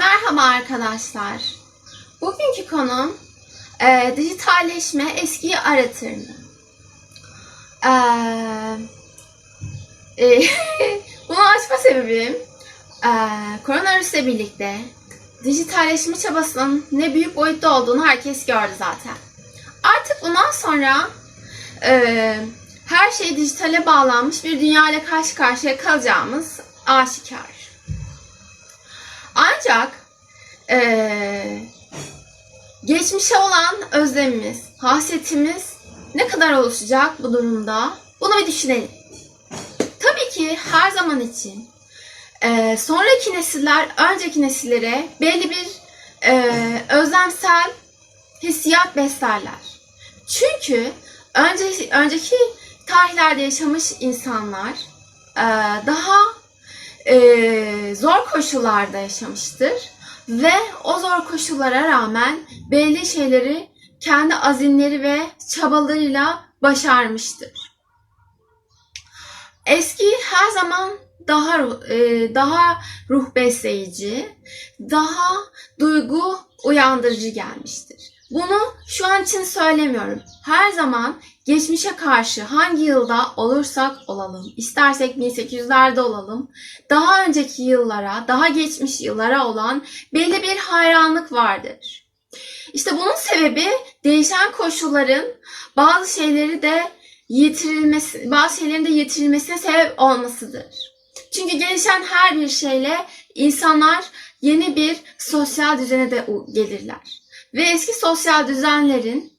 Merhaba arkadaşlar. Bugünkü konum e, dijitalleşme eskiyi aratır mı? E, e, bunu açma sebebim e, koronavirüsle birlikte dijitalleşme çabasının ne büyük boyutta olduğunu herkes gördü zaten. Artık bundan sonra e, her şey dijitale bağlanmış bir dünya ile karşı karşıya kalacağımız aşikar. Ancak eee, geçmişe olan özlemimiz, hasretimiz ne kadar oluşacak bu durumda? Bunu bir düşünelim. Tabii ki her zaman için eee, sonraki nesiller önceki nesillere belli bir eee, özlemsel hissiyat beslerler. Çünkü önce, önceki tarihlerde yaşamış insanlar eee, daha e, zor koşullarda yaşamıştır ve o zor koşullara rağmen belli şeyleri kendi azimleri ve çabalarıyla başarmıştır. Eski her zaman daha e, daha ruh besleyici, daha duygu uyandırıcı gelmiştir. Bunu şu an için söylemiyorum. Her zaman geçmişe karşı hangi yılda olursak olalım, istersek 1800'lerde olalım, daha önceki yıllara, daha geçmiş yıllara olan belli bir hayranlık vardır. İşte bunun sebebi değişen koşulların bazı şeyleri de yitirilmesi, bazı şeylerin de yitirilmesine sebep olmasıdır. Çünkü gelişen her bir şeyle insanlar yeni bir sosyal düzene de gelirler. Ve eski sosyal düzenlerin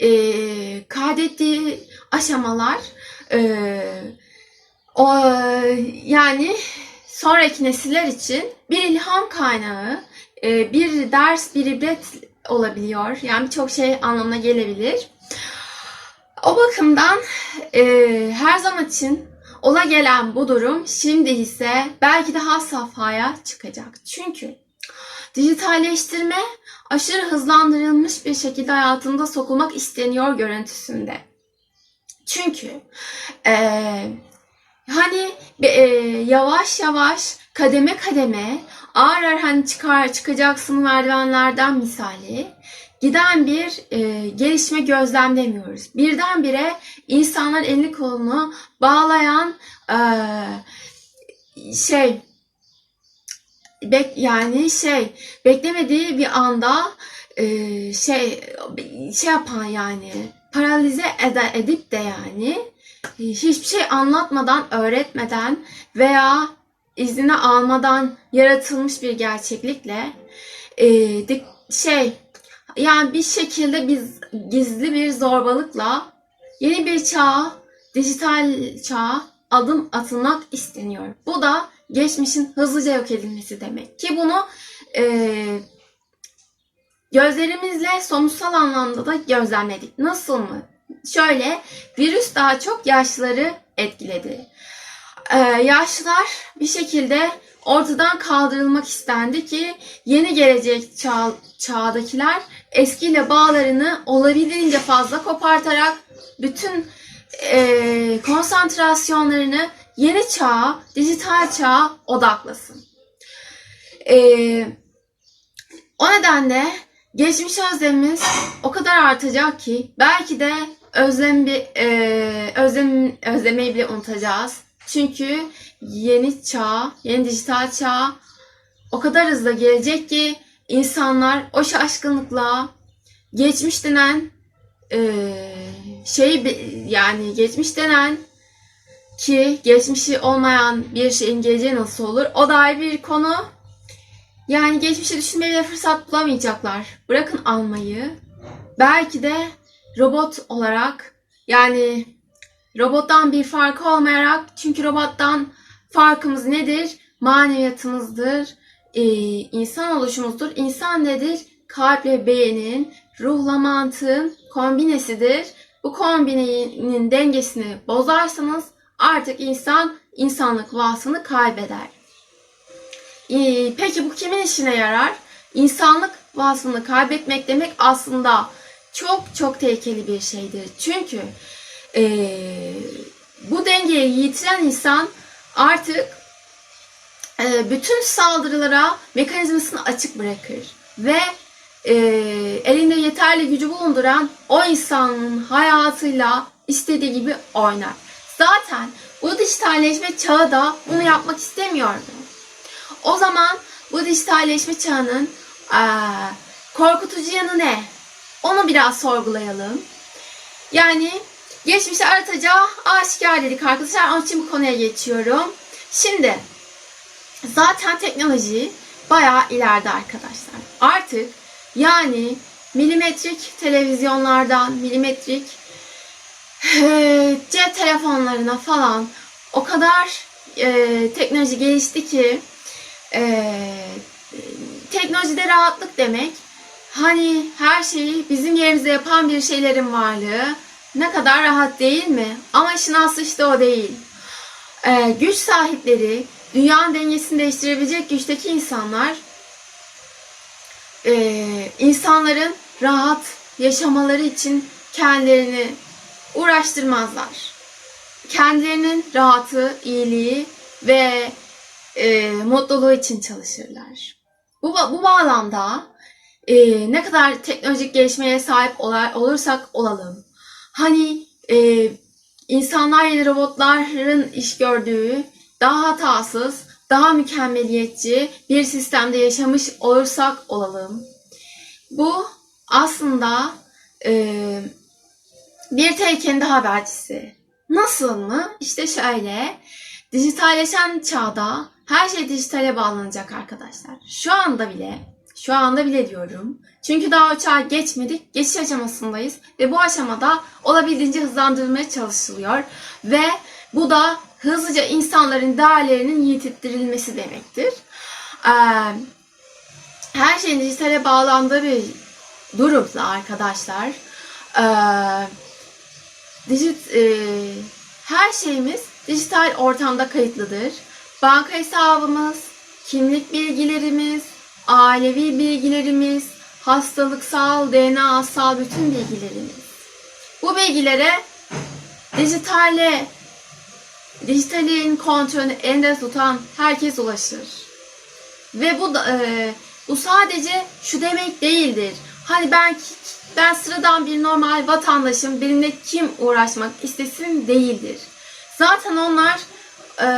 eee kaydettiği aşamalar eee, o yani sonraki nesiller için bir ilham kaynağı, eee, bir ders, bir ibret olabiliyor. Yani birçok şey anlamına gelebilir. O bakımdan eee, her zaman için ola gelen bu durum şimdi ise belki daha safhaya çıkacak. Çünkü dijitalleştirme aşırı hızlandırılmış bir şekilde hayatında sokulmak isteniyor görüntüsünde. Çünkü eee, hani eee, yavaş yavaş kademe kademe ağır ağır hani çıkar çıkacaksın merdivenlerden misali giden bir eee, gelişme gözlemlemiyoruz. Birdenbire insanlar elini kolunu bağlayan eee, şey bek yani şey beklemediği bir anda e, şey şey yapan yani paralize ede, edip de yani hiçbir şey anlatmadan, öğretmeden veya iznini almadan yaratılmış bir gerçeklikle e, dik- şey yani bir şekilde biz gizli bir zorbalıkla yeni bir çağa, dijital çağa adım atılmak isteniyor. Bu da geçmişin hızlıca yok edilmesi demek ki bunu e, gözlerimizle somutsal anlamda da gözlemledik. Nasıl mı? Şöyle virüs daha çok yaşlıları etkiledi. E, yaşlılar bir şekilde ortadan kaldırılmak istendi ki yeni gelecek çağ, çağdakiler eskiyle bağlarını olabildiğince fazla kopartarak bütün e, konsantrasyonlarını yeni çağa, dijital çağa odaklasın. Ee, o nedenle geçmiş özlemimiz o kadar artacak ki belki de özlem bir e, özlem özlemeyi bile unutacağız. Çünkü yeni çağ, yeni dijital çağ o kadar hızlı gelecek ki insanlar o şaşkınlıkla geçmiş denen e, şey yani geçmiş denen ki geçmişi olmayan bir şeyin geleceği nasıl olur? O da ayrı bir konu. Yani geçmişi düşünmeye bile fırsat bulamayacaklar. Bırakın almayı. Belki de robot olarak yani robottan bir farkı olmayarak çünkü robottan farkımız nedir? Maneviyatımızdır, ee, insan oluşumuzdur. İnsan nedir? Kalp ve beynin, ruhla mantığın kombinesidir. Bu kombinenin dengesini bozarsanız artık insan insanlık vasfını kaybeder. Ee, peki bu kimin işine yarar? İnsanlık vasfını kaybetmek demek aslında çok çok tehlikeli bir şeydir. Çünkü ee, bu dengeyi yitiren insan artık e, bütün saldırılara mekanizmasını açık bırakır ve e, elinde yeterli gücü bulunduran o insanın hayatıyla istediği gibi oynar. Zaten bu dijitalleşme çağı da bunu yapmak istemiyordu. O zaman bu dijitalleşme çağının eee, korkutucu yanı ne? Onu biraz sorgulayalım. Yani geçmişi aratacağı aşikar dedik arkadaşlar. Onun için bu konuya geçiyorum. Şimdi zaten teknoloji bayağı ileride arkadaşlar. Artık yani milimetrik televizyonlardan milimetrik eee, cep telefonlarına falan o kadar eee, teknoloji gelişti ki eee, teknolojide rahatlık demek hani her şeyi bizim yerimize yapan bir şeylerin varlığı ne kadar rahat değil mi? Ama işin aslı işte o değil. Eee, güç sahipleri, dünyanın dengesini değiştirebilecek güçteki insanlar eee, insanların rahat yaşamaları için kendilerini uğraştırmazlar. Kendilerinin rahatı, iyiliği ve e, mutluluğu için çalışırlar. Bu, bu bağlamda e, ne kadar teknolojik gelişmeye sahip ola- olursak olalım, hani e, insanlar yerine robotların iş gördüğü daha hatasız, daha mükemmeliyetçi bir sistemde yaşamış olursak olalım, bu aslında e, bir tehlikenin daha habercisi. Nasıl mı? İşte şöyle. Dijitalleşen çağda her şey dijitale bağlanacak arkadaşlar. Şu anda bile, şu anda bile diyorum. Çünkü daha o çağa geçmedik, geçiş aşamasındayız. Ve bu aşamada olabildiğince hızlandırılmaya çalışılıyor. Ve bu da hızlıca insanların değerlerinin yiğitittirilmesi demektir. Ee, her şeyin dijitale bağlandığı bir durumda arkadaşlar. Ee, dijit, e, her şeyimiz dijital ortamda kayıtlıdır. Banka hesabımız, kimlik bilgilerimiz, ailevi bilgilerimiz, hastalıksal, DNA'sal bütün bilgilerimiz. Bu bilgilere dijitale, dijitalin kontrolünü elinde tutan herkes ulaşır. Ve bu da, e, bu sadece şu demek değildir. Hani ben ben sıradan bir normal vatandaşım, benimle kim uğraşmak istesin değildir. Zaten onlar e,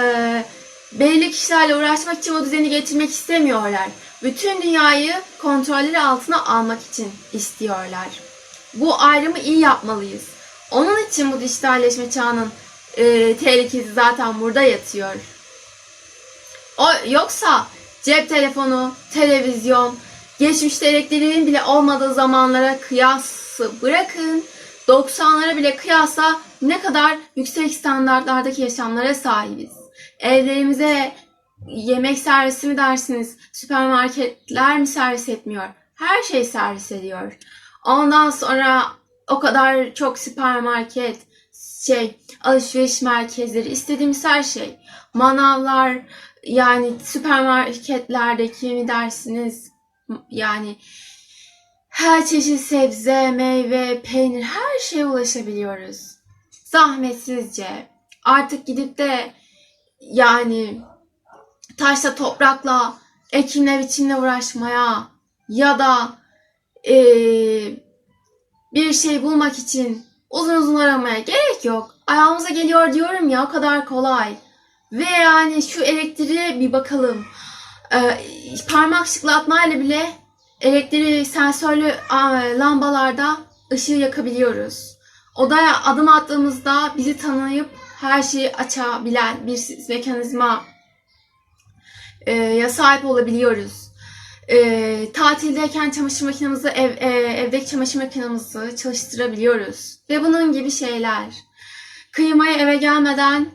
belli kişilerle uğraşmak için o düzeni getirmek istemiyorlar. Bütün dünyayı kontrolleri altına almak için istiyorlar. Bu ayrımı iyi yapmalıyız. Onun için bu dijitalleşme çağının e, tehlikesi zaten burada yatıyor. O, yoksa cep telefonu, televizyon, geçmişte elektriğin bile olmadığı zamanlara kıyası bırakın. 90'lara bile kıyasla ne kadar yüksek standartlardaki yaşamlara sahibiz. Evlerimize yemek servisi mi dersiniz? Süpermarketler mi servis etmiyor? Her şey servis ediyor. Ondan sonra o kadar çok süpermarket, şey, alışveriş merkezleri, istediğimiz her şey. Manavlar, yani süpermarketlerdeki mi dersiniz? Yani her çeşit sebze, meyve, peynir her şeye ulaşabiliyoruz. Zahmetsizce. Artık gidip de yani taşla toprakla ekinle biçimle uğraşmaya ya da eee, bir şey bulmak için uzun uzun aramaya gerek yok. Ayağımıza geliyor diyorum ya o kadar kolay. Ve yani şu elektriğe bir bakalım. Ee, parmak şıklatmayla bile elektriği sensörlü lambalarda ışığı yakabiliyoruz. Odaya adım attığımızda bizi tanıyıp her şeyi açabilen bir mekanizma e, ya sahip olabiliyoruz. E, tatildeyken çamaşır makinemizi, ev, e, evdeki çamaşır makinemizi çalıştırabiliyoruz. Ve bunun gibi şeyler. Kıyımaya eve gelmeden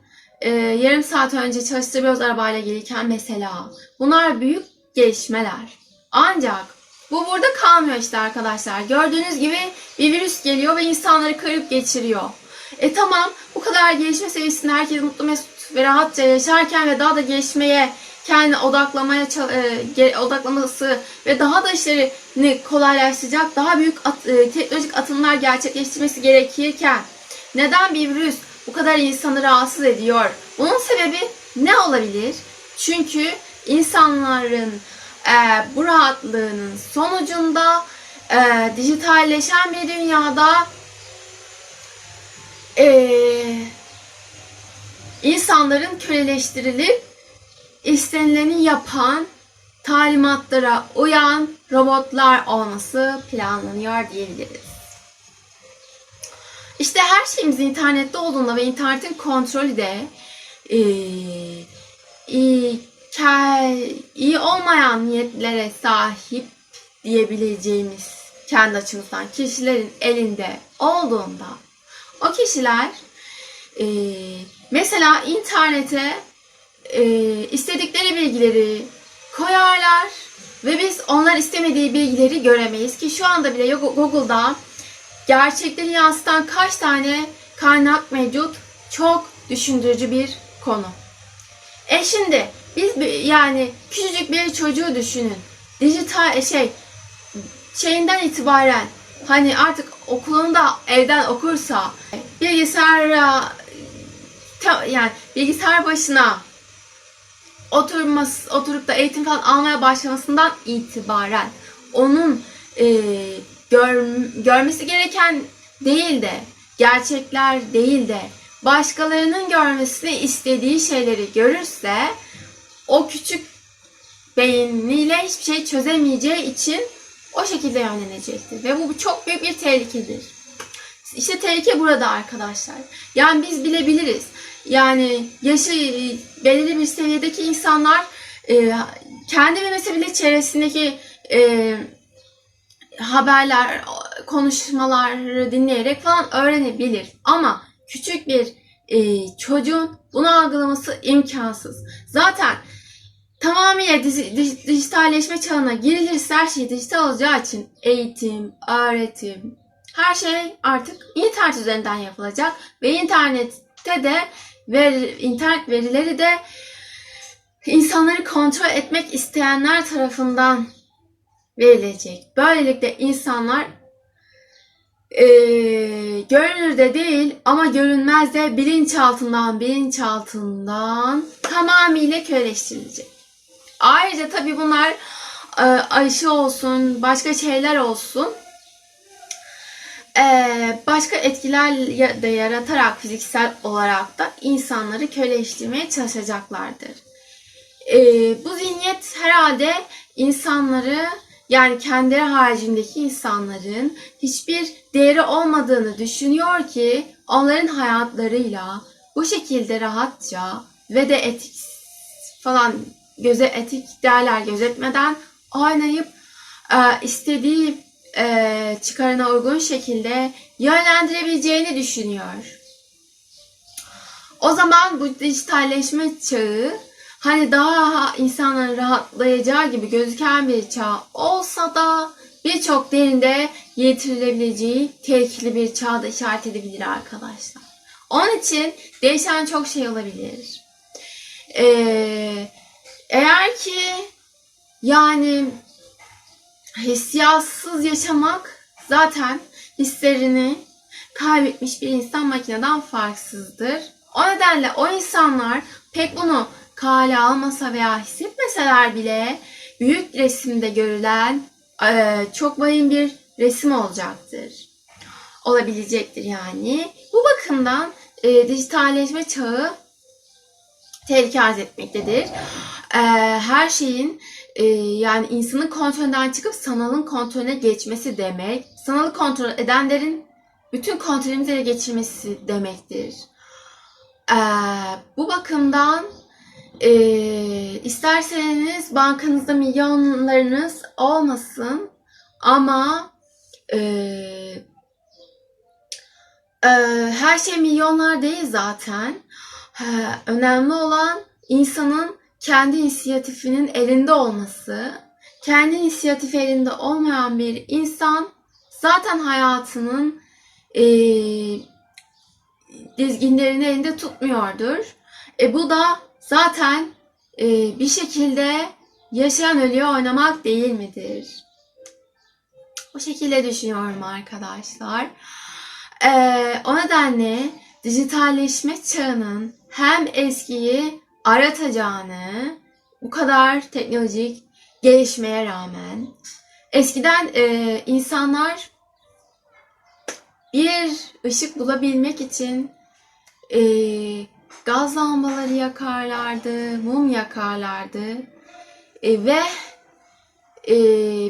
e, yarım saat önce çalıştırıyoruz arabayla gelirken mesela. Bunlar büyük gelişmeler. Ancak bu burada kalmıyor işte arkadaşlar. Gördüğünüz gibi bir virüs geliyor ve insanları kırıp geçiriyor. E tamam bu kadar gelişme seviyesinde herkes mutlu mesut ve rahatça yaşarken ve daha da gelişmeye kendini odaklamaya e, odaklaması ve daha da işlerini kolaylaştıracak daha büyük at- e, teknolojik atımlar gerçekleştirmesi gerekirken neden bir virüs bu kadar insanı rahatsız ediyor? Bunun sebebi ne olabilir? Çünkü insanların e, bu rahatlığının sonucunda e, dijitalleşen bir dünyada e, insanların köleleştirilip istenileni yapan talimatlara uyan robotlar olması planlanıyor diyebiliriz. İşte her şeyimiz internette olduğunda ve internetin kontrolü de e, iyi, ke- iyi olmayan niyetlere sahip diyebileceğimiz kendi açımızdan kişilerin elinde olduğunda o kişiler e, mesela internete e, istedikleri bilgileri koyarlar ve biz onlar istemediği bilgileri göremeyiz ki şu anda bile Google'da gerçekleri yansıtan kaç tane kaynak mevcut çok düşündürücü bir konu. E şimdi biz yani küçücük bir çocuğu düşünün. Dijital şey şeyinden itibaren hani artık okulunda evden okursa bilgisayara yani bilgisayar başına oturması, oturup da eğitim falan almaya başlamasından itibaren onun e, gör- görmesi gereken değil de gerçekler değil de başkalarının görmesini istediği şeyleri görürse o küçük beyniyle hiçbir şey çözemeyeceği için o şekilde yönlenecektir. Ve bu çok büyük bir tehlikedir. İşte tehlike burada arkadaşlar. Yani biz bilebiliriz. Yani yaşı e, belirli bir seviyedeki insanlar e, kendi bilmese bile çevresindeki e, haberler, konuşmaları dinleyerek falan öğrenebilir. Ama küçük bir e, çocuğun bunu algılaması imkansız. Zaten tamamıyla dij- dijitalleşme çağına girilirse her şey dijital olacağı için eğitim, öğretim, her şey artık internet üzerinden yapılacak ve internette de ve internet verileri de insanları kontrol etmek isteyenler tarafından verilecek. Böylelikle insanlar eee görünür de değil ama görünmez de bilinçaltından bilinçaltından tamamıyla köleleştirilecek. Ayrıca tabii bunlar e, aşı olsun, başka şeyler olsun e, başka etkiler de yaratarak fiziksel olarak da insanları köleleştirmeye çalışacaklardır. E, bu zihniyet herhalde insanları yani kendileri haricindeki insanların hiçbir değeri olmadığını düşünüyor ki onların hayatlarıyla bu şekilde rahatça ve de etik falan göze etik değerler gözetmeden oynayıp e, istediği e, çıkarına uygun şekilde yönlendirebileceğini düşünüyor. O zaman bu dijitalleşme çağı hani daha insanların rahatlayacağı gibi gözüken bir çağ olsa da birçok derinde yitirilebileceği tehlikeli bir çağda işaret edebilir arkadaşlar. Onun için değişen çok şey olabilir. Ee, eğer ki yani hissiyatsız yaşamak zaten hislerini kaybetmiş bir insan makineden farksızdır. O nedenle o insanlar pek bunu kale almasa veya hissetmeseler bile büyük resimde görülen eee, çok vahim bir resim olacaktır. Olabilecektir yani. Bu bakımdan eee, dijitalleşme çağı tehlike arz etmektedir. Eee, her şeyin e, yani insanın kontrolünden çıkıp sanalın kontrolüne geçmesi demek. Sanalı kontrol edenlerin bütün kontrolümüzü ele geçirmesi demektir. E, bu bakımdan e, isterseniz bankanızda milyonlarınız olmasın ama e, e, her şey milyonlar değil zaten. E, önemli olan insanın kendi inisiyatifinin elinde olması, kendi inisiyatifi elinde olmayan bir insan zaten hayatının eee dizginlerini elinde tutmuyordur. E bu da zaten eee, bir şekilde yaşayan ölüye oynamak değil midir? O şekilde düşünüyorum arkadaşlar. Eee, o nedenle dijitalleşme çağının hem eskiyi aratacağını bu kadar teknolojik gelişmeye rağmen eskiden e, insanlar bir ışık bulabilmek için e, gaz lambaları yakarlardı, mum yakarlardı E, ve e,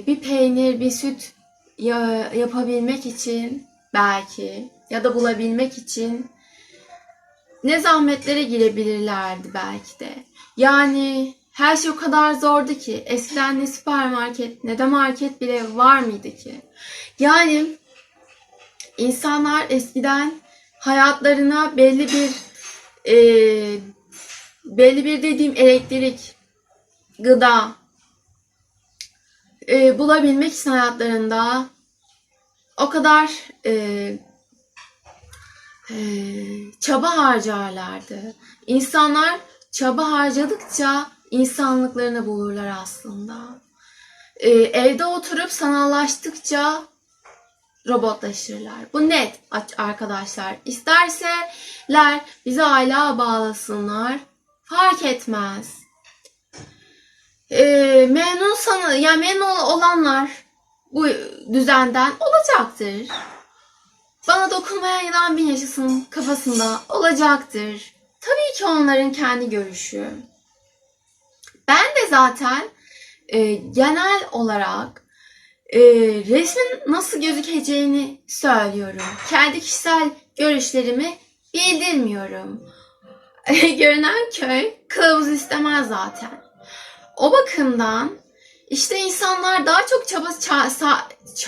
bir peynir, bir süt ya- yapabilmek için belki ya da bulabilmek için ne zahmetlere girebilirlerdi belki de. Yani her şey o kadar zordu ki eskiden ne süpermarket ne de market bile var mıydı ki? Yani insanlar eskiden hayatlarına belli bir e, belli bir dediğim elektrik, gıda e, bulabilmek için hayatlarında o kadar e, çaba harcarlardı. İnsanlar çaba harcadıkça insanlıklarını bulurlar aslında. E, evde oturup sanallaştıkça robotlaşırlar. Bu net arkadaşlar. İsterseler bizi hala bağlasınlar. Fark etmez. Ee, memnun sana, yani memnun olanlar bu düzenden olacaktır. Bana dokunmayan yılan bin yaşasın kafasında olacaktır. Tabii ki onların kendi görüşü. Ben de zaten e, genel olarak e, resmin nasıl gözükeceğini söylüyorum. Kendi kişisel görüşlerimi bildirmiyorum. Görünen köy kılavuz istemez zaten. O bakımdan işte insanlar daha çok çaba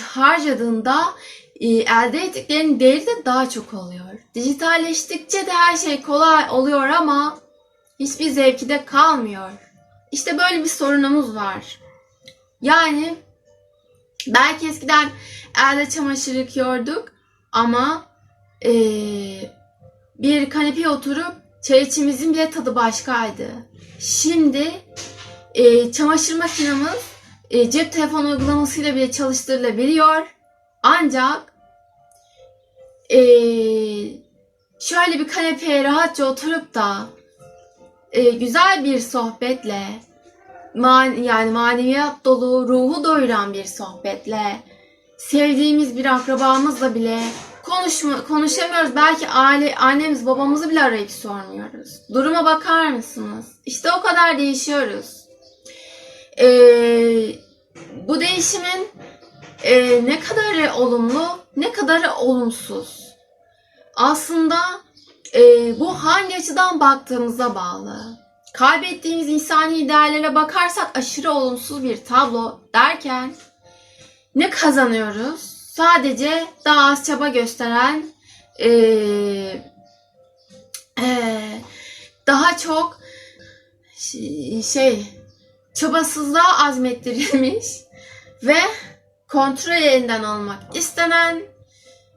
harcadığında elde ettiklerinin değeri de daha çok oluyor. Dijitalleştikçe de her şey kolay oluyor ama hiçbir zevki de kalmıyor. İşte böyle bir sorunumuz var. Yani belki eskiden elde çamaşır yıkıyorduk ama e, bir kanepeye oturup çay içimizin bile tadı başkaydı. Şimdi e, çamaşır makinemiz e, cep telefon uygulamasıyla bile çalıştırılabiliyor. Ancak e, şöyle bir kanepeye rahatça oturup da e, güzel bir sohbetle man, yani maneviyat dolu, ruhu doyuran bir sohbetle sevdiğimiz bir akrabamızla bile konuşma, konuşamıyoruz. Belki aile, annemiz babamızı bile arayıp sormuyoruz. Duruma bakar mısınız? İşte o kadar değişiyoruz. Ee, bu değişimin e, ne kadarı olumlu, ne kadarı olumsuz. Aslında e, bu hangi açıdan baktığımıza bağlı. Kaybettiğimiz insani değerlere bakarsak aşırı olumsuz bir tablo derken ne kazanıyoruz? Sadece daha az çaba gösteren e, e, daha çok şey çabasızlığa azmettirilmiş ve kontrol elinden almak istenen,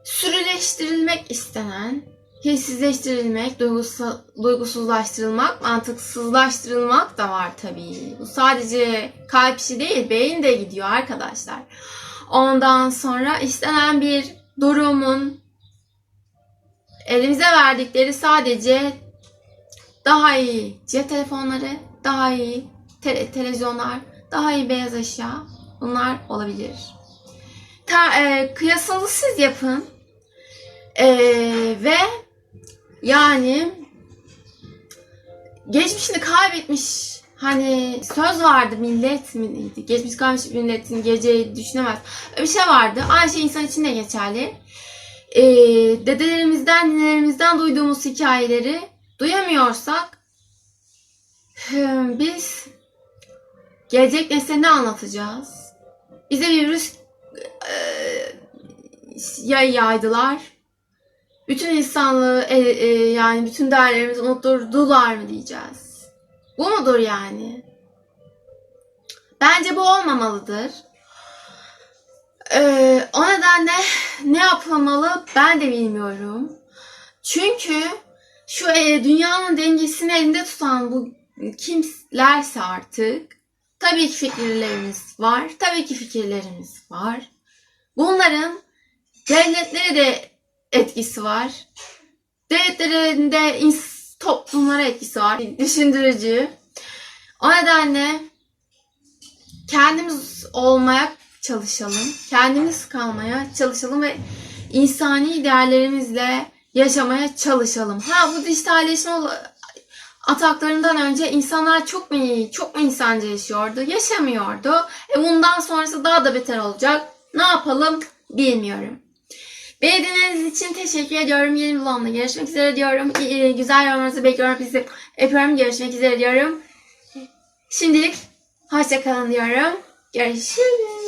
sürüleştirilmek istenen, hissizleştirilmek, duygusal, duygusuzlaştırılmak, mantıksızlaştırılmak da var tabii. Bu sadece kalp işi değil, beyin de gidiyor arkadaşlar. Ondan sonra istenen bir durumun elimize verdikleri sadece daha iyi cep telefonları, daha iyi te- televizyonlar, daha iyi beyaz eşya bunlar olabilir. Ta, e, kıyasını siz yapın. E, ve yani geçmişini kaybetmiş hani söz vardı millet miydi? Geçmiş kalmış milletin geleceği düşünemez. Bir şey vardı. Aynı şey insan için de geçerli. E, dedelerimizden, ninelerimizden duyduğumuz hikayeleri duyamıyorsak biz gelecek nesle ne anlatacağız? Bize virüs yay yaydılar. Bütün insanlığı e, e, yani bütün değerlerimizi unutturdular mı diyeceğiz? Bu mudur yani? Bence bu olmamalıdır. Ee, o nedenle ne yapılmalı ben de bilmiyorum. Çünkü şu e, dünyanın dengesini elinde tutan bu kimlerse artık tabii ki fikirlerimiz var. Tabii ki fikirlerimiz var. Bunların devletlere de etkisi var. Devletlerin de ins- toplumlara etkisi var. Düşündürücü. O nedenle kendimiz olmaya çalışalım. Kendimiz kalmaya çalışalım ve insani değerlerimizle yaşamaya çalışalım. Ha bu dijitalleşme ataklarından önce insanlar çok mu iyi, çok mu insanca yaşıyordu? Yaşamıyordu. E bundan sonrası daha da beter olacak. Ne yapalım bilmiyorum. Beni dinlediğiniz için teşekkür ediyorum. Yeni vlogda görüşmek üzere diyorum. İyi- Güzel yorumlarınızı bekliyorum. Sizi öpüyorum. Görüşmek üzere diyorum. Şimdilik hoşça kalın diyorum. Görüşürüz.